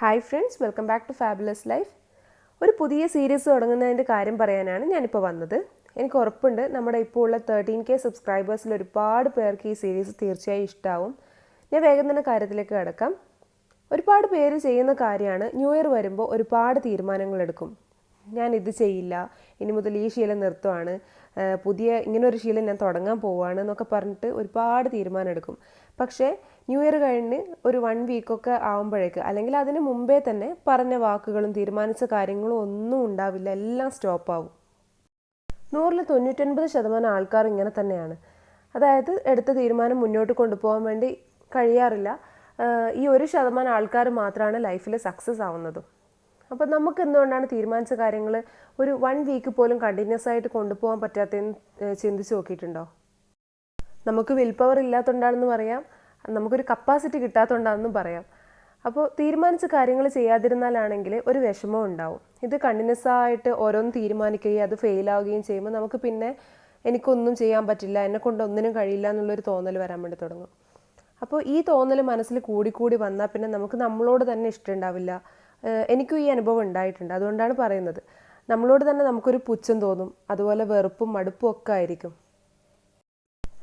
Hi friends welcome back to fabulous life ഒരു പുതിയ series തുടങ്ങുന്നതിന്റെ കാര്യം പറയാനാണ് ഞാനിപ്പോൾ വന്നത്. എനിക്ക് ഉറപ്പുണ്ട് നമ്മുടെ ഇപ്പോൾ ഉള്ള തേർട്ടീൻ കെ സബ്സ്ക്രൈബേഴ്സിൽ ഒരുപാട് പേർക്ക് ഈ സീരീസ് തീർച്ചയായും ഇഷ്ടമാവും ഞാൻ വേഗം തന്നെ കാര്യത്തിലേക്ക് കിടക്കാം. ഒരുപാട് പേര് ചെയ്യുന്ന കാര്യമാണ് ന്യൂ ഇയർ വരുമ്പോൾ ഒരുപാട് തീരുമാനങ്ങൾ എടുക്കും. ഞാൻ ഇത് ചെയ്യില്ല. ഇനി മുതൽ ഈ ശീലം നിർത്തുവാണ്. പുതിയ ഇങ്ങനൊരു ശീലം ഞാൻ തുടങ്ങാൻ പോവുകയാണ് എന്നൊക്കെ പറഞ്ഞിട്ട് ഒരുപാട് തീരുമാനം എടുക്കും. പക്ഷേ ന്യൂ ഇയർ കഴിഞ്ഞ് ഒരു വൺ വീക്കൊക്കെ ആകുമ്പോഴേക്ക് അല്ലെങ്കിൽ അതിന് മുമ്പേ തന്നെ പറഞ്ഞ വാക്കുകളും തീരുമാനിച്ച കാര്യങ്ങളും ഒന്നും ഉണ്ടാവില്ല. എല്ലാം സ്റ്റോപ്പ് ആവും നൂറിൽ തൊണ്ണൂറ്റൊൻപത് ശതമാനം ആൾക്കാർ ഇങ്ങനെ തന്നെയാണ്. അതായത് എടുത്ത തീരുമാനം മുന്നോട്ട് കൊണ്ടുപോകാൻ വേണ്ടി കഴിയാറില്ല. ഈ ഒരു ശതമാനം ആൾക്കാർ മാത്രമാണ് ലൈഫിൽ സക്സസ് ആവുന്നതും. അപ്പോൾ നമുക്ക് എന്തുകൊണ്ടാണ് തീരുമാനിച്ച കാര്യങ്ങൾ ഒരു വൺ വീക്ക് പോലും കണ്ടിന്യൂസ് ആയിട്ട് കൊണ്ടുപോകാൻ പറ്റാത്തതെന്ന് ചിന്തിച്ച് നോക്കിയിട്ടുണ്ടോ? നമുക്ക് വിൽ പവർ ഇല്ലാത്തതുകൊണ്ടാണെന്ന് പറയാം. നമുക്കൊരു കപ്പാസിറ്റി കിട്ടാത്തതുകൊണ്ടാണെന്നും പറയാം. അപ്പോൾ തീരുമാനിച്ച കാര്യങ്ങൾ ചെയ്യാതിരുന്നാലാണെങ്കിൽ ഒരു വിഷമം ഉണ്ടാവും. ഇത് കണ്ടിന്യൂസ് ആയിട്ട് ഓരോന്ന് തീരുമാനിക്കുകയും അത് ഫെയിലാവുകയും ചെയ്യുമ്പോൾ നമുക്ക് പിന്നെ എനിക്കൊന്നും ചെയ്യാൻ പറ്റില്ല എന്നെ കൊണ്ട് ഒന്നിനും കഴിയില്ല എന്നുള്ളൊരു തോന്നൽ വരാൻ വേണ്ടി തുടങ്ങും. അപ്പോൾ ഈ തോന്നൽ മനസ്സിൽ കൂടിക്കൂടി വന്നാൽ പിന്നെ നമുക്ക് നമ്മളോട് തന്നെ ഇഷ്ടമുണ്ടാവില്ല എനിക്കും ഈ അനുഭവം ഉണ്ടായിട്ടുണ്ട്. അതുകൊണ്ടാണ് പറയുന്നത്. നമ്മളോട് തന്നെ നമുക്കൊരു പുച്ഛം തോന്നും. അതുപോലെ വെറുപ്പും മടുപ്പും ഒക്കെ ആയിരിക്കും.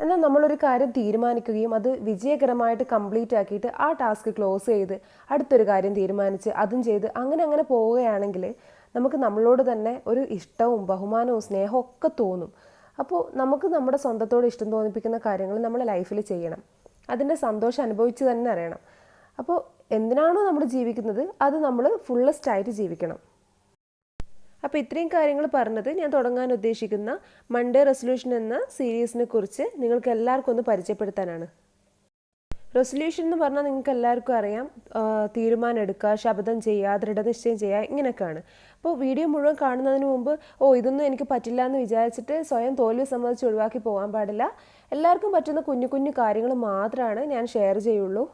എന്നാൽ നമ്മളൊരു കാര്യം തീരുമാനിക്കുകയും അത് വിജയകരമായിട്ട് കംപ്ലീറ്റ് ആക്കിയിട്ട് ആ ടാസ്ക് ക്ലോസ് ചെയ്ത് അടുത്തൊരു കാര്യം തീരുമാനിച്ച് അതും ചെയ്ത് അങ്ങനെ അങ്ങനെ പോവുകയാണെങ്കിൽ നമുക്ക് നമ്മളോട് തന്നെ ഒരു ഇഷ്ടവും ബഹുമാനവും സ്നേഹവും ഒക്കെ തോന്നും. അപ്പോൾ നമുക്ക് നമ്മുടെ സ്വന്തത്തോട് ഇഷ്ടം തോന്നിപ്പിക്കുന്ന കാര്യങ്ങൾ നമ്മുടെ ലൈഫിൽ ചെയ്യണം. അതിന്റെ സന്തോഷം അനുഭവിച്ച് തന്നെ അറിയണം. അപ്പോൾ എന്തിനാണോ നമ്മൾ ജീവിക്കുന്നത്? അത് നമ്മൾ ഫുള്ളസ്റ്റ് ആയിട്ട് ജീവിക്കണം. അപ്പോൾ ഇത്രയും കാര്യങ്ങൾ പറഞ്ഞത് ഞാൻ തുടങ്ങാൻ ഉദ്ദേശിക്കുന്ന മൺഡേ റെസൊല്യൂഷൻ എന്ന സീരീസിനെ കുറിച്ച് നിങ്ങൾക്ക് എല്ലാവർക്കും ഒന്ന് പരിചയപ്പെടുത്താനാണ്. റെസൊല്യൂഷൻ എന്ന് പറഞ്ഞാൽ നിങ്ങൾക്ക് എല്ലാവർക്കും അറിയാം തീരുമാനം എടുക്കുക ശബ്ദം ചെയ്യുക ദൃഢനിശ്ചയം ചെയ്യുക ഇങ്ങനെയൊക്കെയാണ്. അപ്പോൾ വീഡിയോ മുഴുവൻ കാണുന്നതിന് മുമ്പ് ഓ ഇതൊന്നും എനിക്ക് പറ്റില്ല എന്ന് വിചാരിച്ചിട്ട് സ്വയം തോൽവി സമ്മതിച്ച് ഒഴിവാക്കി പോകാൻ പാടില്ല. എല്ലാവർക്കും പറ്റുന്ന കുഞ്ഞു കുഞ്ഞു കാര്യങ്ങൾ മാത്രമാണ് ഞാൻ ഷെയർ ചെയ്യുള്ളൂ.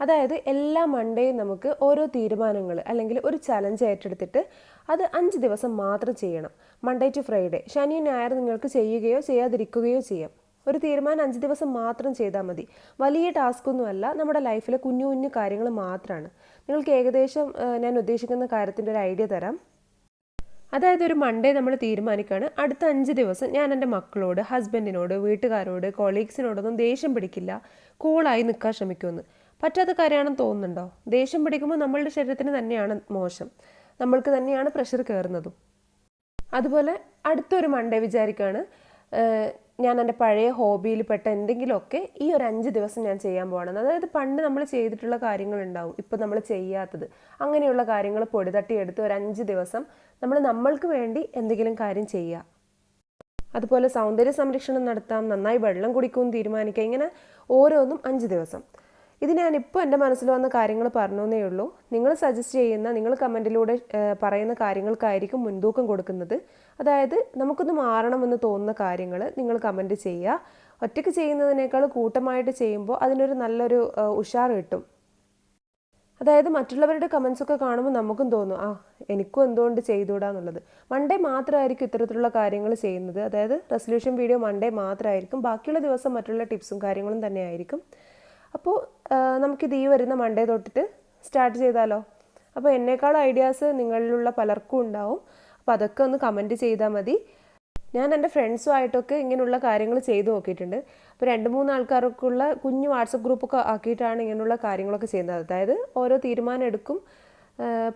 അതായത് എല്ലാ മൺഡേയും നമുക്ക് ഓരോ തീരുമാനങ്ങൾ അല്ലെങ്കിൽ ഒരു ചലഞ്ച് ഏറ്റെടുത്തിട്ട് അത് അഞ്ച് ദിവസം മാത്രം ചെയ്യണം. മൺഡേ ടു ഫ്രൈഡേ ശനി ഞായർ നിങ്ങൾക്ക് ചെയ്യുകയോ ചെയ്യാതിരിക്കുകയോ ചെയ്യാം. ഒരു തീരുമാനം അഞ്ച് ദിവസം മാത്രം ചെയ്താൽ മതി. വലിയ ടാസ്ക്കൊന്നുമല്ല നമ്മുടെ ലൈഫിലെ കുഞ്ഞു കുഞ്ഞു കാര്യങ്ങൾ മാത്രമാണ് നിങ്ങൾക്ക് ഏകദേശം ഞാൻ ഉദ്ദേശിക്കുന്ന കാര്യത്തിന്റെ ഒരു ഐഡിയ തരാം. അതായത് ഒരു മൺഡേ നമ്മൾ തീരുമാനിക്കുകയാണ് അടുത്ത അഞ്ച് ദിവസം ഞാൻ എന്റെ മക്കളോട് ഹസ്ബൻഡിനോട് വീട്ടുകാരോട് കൊളീഗ്സിനോടൊന്നും ദേഷ്യം പിടിക്കില്ല. കൂളായി നിൽക്കാൻ ശ്രമിക്കുമെന്ന്. പറ്റാത്ത കാര്യമാണെന്ന് തോന്നുന്നുണ്ടോ? ദേഷ്യം പിടിക്കുമ്പോൾ നമ്മളുടെ ശരീരത്തിന് തന്നെയാണ് മോശം. നമ്മൾക്ക് തന്നെയാണ് പ്രഷർ കയറുന്നതും അതുപോലെ അടുത്തൊരു മൺഡേ വിചാരിക്കുകയാണ് ഞാൻ എന്റെ പഴയ ഹോബിയിൽ പെട്ട എന്തെങ്കിലുമൊക്കെ ഈ ഒരു അഞ്ച് ദിവസം ഞാൻ ചെയ്യാൻ പോകണം അതായത് പണ്ട് നമ്മൾ ചെയ്തിട്ടുള്ള കാര്യങ്ങളുണ്ടാവും ഇപ്പം നമ്മൾ ചെയ്യാത്തത്. അങ്ങനെയുള്ള കാര്യങ്ങൾ പൊടിതട്ടിയെടുത്ത് ഒരു അഞ്ച് ദിവസം നമ്മൾ നമ്മൾക്ക് വേണ്ടി എന്തെങ്കിലും കാര്യം ചെയ്യുക. അതുപോലെ സൗന്ദര്യ സംരക്ഷണം നടത്താം നന്നായി വെള്ളം കുടിക്കുമെന്ന് തീരുമാനിക്കുക ഇങ്ങനെ ഓരോന്നും അഞ്ച് ദിവസം. ഇത് ഞാനിപ്പോൾ എന്റെ മനസ്സിൽ വന്ന കാര്യങ്ങൾ പറഞ്ഞേ ഉള്ളൂ. നിങ്ങൾ സജസ്റ്റ് ചെയ്യുന്ന നിങ്ങൾ കമന്റിലൂടെ പറയുന്ന കാര്യങ്ങൾക്കായിരിക്കും മുൻതൂക്കം കൊടുക്കുന്നത്. അതായത് നമുക്കൊന്ന് മാറണമെന്ന് തോന്നുന്ന കാര്യങ്ങൾ നിങ്ങൾ കമന്റ് ചെയ്യുക. ഒറ്റയ്ക്ക് ചെയ്യുന്നതിനേക്കാൾ കൂട്ടമായിട്ട് ചെയ്യുമ്പോൾ അതിനൊരു നല്ലൊരു ഉഷാർ കിട്ടും. അതായത് മറ്റുള്ളവരുടെ കമൻസ് ഒക്കെ കാണുമ്പോൾ നമുക്കും തോന്നും ആ എനിക്കും എന്തുകൊണ്ട് ചെയ്തുകൂടാന്നുള്ളത് മൺഡേ മാത്രമായിരിക്കും ഇത്തരത്തിലുള്ള കാര്യങ്ങൾ ചെയ്യുന്നത്. അതായത് റെസൊല്യൂഷൻ വീഡിയോ മൺഡേ മാത്രമായിരിക്കും. ബാക്കിയുള്ള ദിവസം മറ്റുള്ള ടിപ്സും കാര്യങ്ങളും തന്നെ ആയിരിക്കും അപ്പോൾ നമുക്കിത് ഈ വരുന്ന മൺഡേ തൊട്ടിട്ട് സ്റ്റാർട്ട് ചെയ്താലോ? അപ്പോൾ എന്നേക്കാൾ ഐഡിയാസ് നിങ്ങളിലുള്ള പലർക്കും ഉണ്ടാവും. അപ്പോൾ അതൊക്കെ ഒന്ന് കമന്റ് ചെയ്താൽ മതി. ഞാൻ എന്റെ ഫ്രണ്ട്സുമായിട്ടൊക്കെ ഇങ്ങനെയുള്ള കാര്യങ്ങൾ ചെയ്തു നോക്കിയിട്ടുണ്ട്. അപ്പോൾ രണ്ട് മൂന്ന് ആൾക്കാർക്കുള്ള കുഞ്ഞു വാട്സപ്പ് ഗ്രൂപ്പൊക്കെ ആക്കിയിട്ടാണ് ഇങ്ങനെയുള്ള കാര്യങ്ങളൊക്കെ ചെയ്യുന്നത്. അതായത് ഓരോ തീരുമാനം എടുക്കും.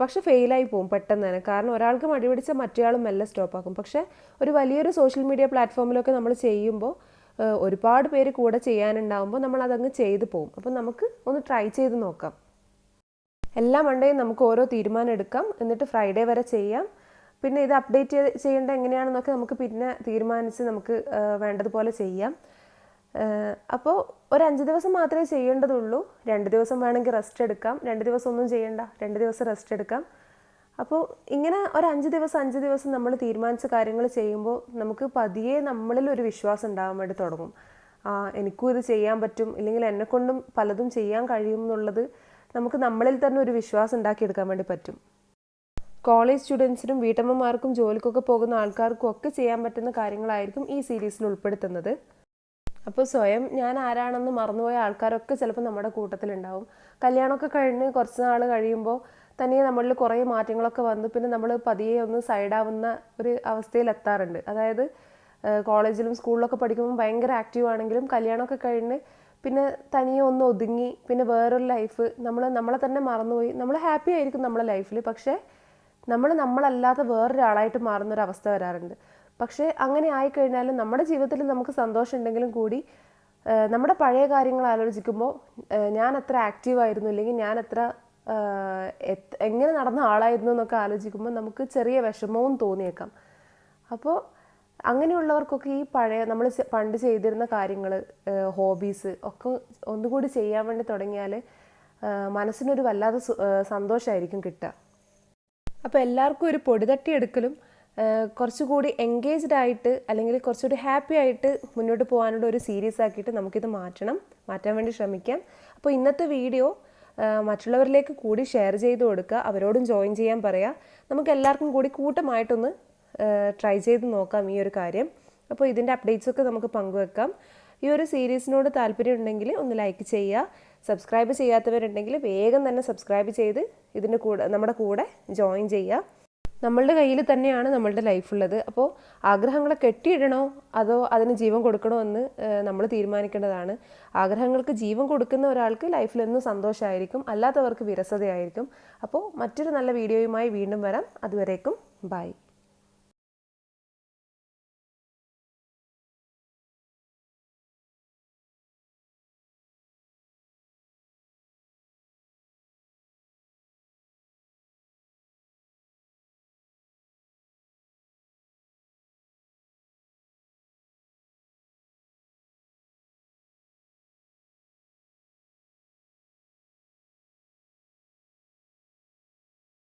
പക്ഷെ ഫെയിലായി പോകും പെട്ടെന്ന് തന്നെ. കാരണം ഒരാൾക്ക് മടി പിടിച്ചാൽ മറ്റേയാളും മെല്ലെ സ്റ്റോപ്പാക്കും പക്ഷേ ഒരു വലിയൊരു സോഷ്യൽ മീഡിയ പ്ലാറ്റ്ഫോമിലൊക്കെ നമ്മൾ ചെയ്യുമ്പോൾ ഒരുപാട് പേര് കൂടെ ചെയ്യാനുണ്ടാകുമ്പോൾ നമ്മൾ അതങ്ങ് ചെയ്തു പോകും അപ്പം നമുക്ക് ഒന്ന് ട്രൈ ചെയ്ത് നോക്കാം. എല്ലാ മണ്ടേയും നമുക്ക് ഓരോ തീരുമാനം എടുക്കാം. എന്നിട്ട് ഫ്രൈഡേ വരെ ചെയ്യാം. പിന്നെ ഇത് അപ്ഡേറ്റ് ചെയ്യേണ്ട എങ്ങനെയാണെന്നൊക്കെ നമുക്ക് പിന്നെ തീരുമാനിച്ച് നമുക്ക് വേണ്ടതുപോലെ ചെയ്യാം. അപ്പോൾ ഒരു അഞ്ച് ദിവസം മാത്രമേ ചെയ്യേണ്ടതുള്ളൂ. രണ്ട് ദിവസം വേണമെങ്കിൽ റെസ്റ്റ് എടുക്കാം. രണ്ട് ദിവസം ഒന്നും ചെയ്യണ്ട. രണ്ട് ദിവസം റെസ്റ്റ് എടുക്കാം. അപ്പോൾ ഇങ്ങനെ ഒരു അഞ്ച് ദിവസം അഞ്ച് ദിവസം നമ്മൾ തീരുമാനിച്ച കാര്യങ്ങൾ ചെയ്യുമ്പോൾ നമുക്ക് പതിയെ നമ്മളിൽ ഒരു വിശ്വാസം ഉണ്ടാകാൻ വേണ്ടി തുടങ്ങും. എനിക്കും ഇത് ചെയ്യാൻ പറ്റും ഇല്ലെങ്കിൽ എന്നെക്കൊണ്ടും പലതും ചെയ്യാൻ കഴിയും എന്നുള്ളത് നമുക്ക് നമ്മളിൽ തന്നെ ഒരു വിശ്വാസം ഉണ്ടാക്കിയെടുക്കാൻ വേണ്ടി പറ്റും. കോളേജ് സ്റ്റുഡൻസിനും വീട്ടമ്മമാർക്കും ജോലിക്കൊക്കെ പോകുന്ന ആൾക്കാർക്കും ഒക്കെ ചെയ്യാൻ പറ്റുന്ന കാര്യങ്ങളായിരിക്കും ഈ സീരീസിൽ ഉൾപ്പെടുത്തുന്നത്. അപ്പോൾ സ്വയം ഞാൻ ആരാണെന്ന് മറന്നുപോയ ആൾക്കാരൊക്കെ ചിലപ്പോൾ നമ്മുടെ കൂട്ടത്തിലുണ്ടാവും. കല്യാണമൊക്കെ കഴിഞ്ഞ് കുറച്ച് നാൾ കഴിയുമ്പോൾ തനിയെ നമ്മളിൽ കുറേ മാറ്റങ്ങളൊക്കെ വന്നു. പിന്നെ നമ്മൾ പതിയെ ഒന്ന് സൈഡാവുന്ന ഒരു അവസ്ഥയിൽ എത്താറുണ്ട് അതായത് കോളേജിലും സ്കൂളിലൊക്കെ പഠിക്കുമ്പോൾ ഭയങ്കര ആക്റ്റീവ് ആണെങ്കിലും കല്യാണമൊക്കെ കഴിഞ്ഞ് പിന്നെ തനിയെ ഒന്ന് ഒതുങ്ങി പിന്നെ വേറൊരു ലൈഫ് നമ്മൾ നമ്മളെ തന്നെ മറന്നുപോയി. നമ്മൾ ഹാപ്പി ആയിരിക്കും നമ്മളെ ലൈഫിൽ പക്ഷേ നമ്മൾ നമ്മളല്ലാത്ത വേറൊരാളായിട്ട് മാറുന്ന ഒരു അവസ്ഥ വരാറുണ്ട്. പക്ഷേ അങ്ങനെ ആയിക്കഴിഞ്ഞാൽ നമ്മുടെ ജീവിതത്തിൽ നമുക്ക് സന്തോഷം ഉണ്ടെങ്കിലും കൂടി നമ്മുടെ പഴയ കാര്യങ്ങൾ ആലോചിക്കുമ്പോൾ ഞാൻ അത്ര ആക്റ്റീവ് ആയിരുന്നു. അല്ലെങ്കിൽ ഞാൻ അത്ര എങ്ങനെ നടന്ന ആളായിരുന്നു എന്നൊക്കെ ആലോചിക്കുമ്പോൾ നമുക്ക് ചെറിയ വിഷമവും തോന്നിയേക്കാം. അപ്പോൾ അങ്ങനെയുള്ളവർക്കൊക്കെ ഈ പഴയ നമ്മൾ പണ്ട് ചെയ്തിരുന്ന കാര്യങ്ങൾ ഹോബീസ് ഒക്കെ ഒന്നുകൂടി ചെയ്യാൻ വേണ്ടി തുടങ്ങിയാൽ മനസ്സിനൊരു വല്ലാതെ സന്തോഷമായിരിക്കും കിട്ടുക. അപ്പോൾ എല്ലാവർക്കും ഒരു പൊടിതട്ടി എടുക്കലും കുറച്ചുകൂടി എൻഗേജ്ഡ് ആയിട്ട് അല്ലെങ്കിൽ കുറച്ചുകൂടി ഹാപ്പി ആയിട്ട് മുന്നോട്ട് പോകാനുള്ള ഒരു സീരീസ് ആക്കിയിട്ട് നമുക്കിത് മാറ്റണം മാറ്റാൻ വേണ്ടി ശ്രമിക്കാം. അപ്പോൾ ഇന്നത്തെ വീഡിയോ മറ്റുള്ളവരിലേക്ക് കൂടി ഷെയർ ചെയ്ത് കൊടുക്കുക അവരോടും ജോയിൻ ചെയ്യാൻ പറയുക. നമുക്ക് എല്ലാവർക്കും കൂടി കൂട്ടമായിട്ടൊന്ന് ട്രൈ ചെയ്ത് നോക്കാം ഈ ഒരു കാര്യം. അപ്പോൾ ഇതിന്റെ അപ്ഡേറ്റ്സ് ഒക്കെ നമുക്ക് പങ്കുവെക്കാം. ഈ ഒരു സീരീസിനോട് താല്പര്യം ഉണ്ടെങ്കിൽ ഒന്ന് ലൈക്ക് ചെയ്യുക. സബ്സ്ക്രൈബ് ചെയ്യാത്തവരുണ്ടെങ്കിൽ വേഗം തന്നെ സബ്സ്ക്രൈബ് ചെയ്ത് ഇതിന്റെ കൂടെ നമ്മുടെ കൂടെ ജോയിൻ ചെയ്യുക. നമ്മളുടെ കയ്യിൽ തന്നെയാണ് നമ്മളുടെ ലൈഫുള്ളത് അപ്പോൾ ആഗ്രഹങ്ങളെ കെട്ടിയിടണോ? അതോ അതിന് ജീവൻ കൊടുക്കണോ എന്ന് നമ്മൾ തീരുമാനിക്കേണ്ടതാണ്. ആഗ്രഹങ്ങൾക്ക് ജീവൻ കൊടുക്കുന്ന ഒരാൾക്ക് ലൈഫിൽ എന്നും സന്തോഷമായിരിക്കും. അല്ലാത്തവർക്ക് വിരസതയായിരിക്കും. അപ്പോൾ മറ്റൊരു നല്ല വീഡിയോയുമായി വീണ്ടും വരാം. അതുവരേക്കും ബൈ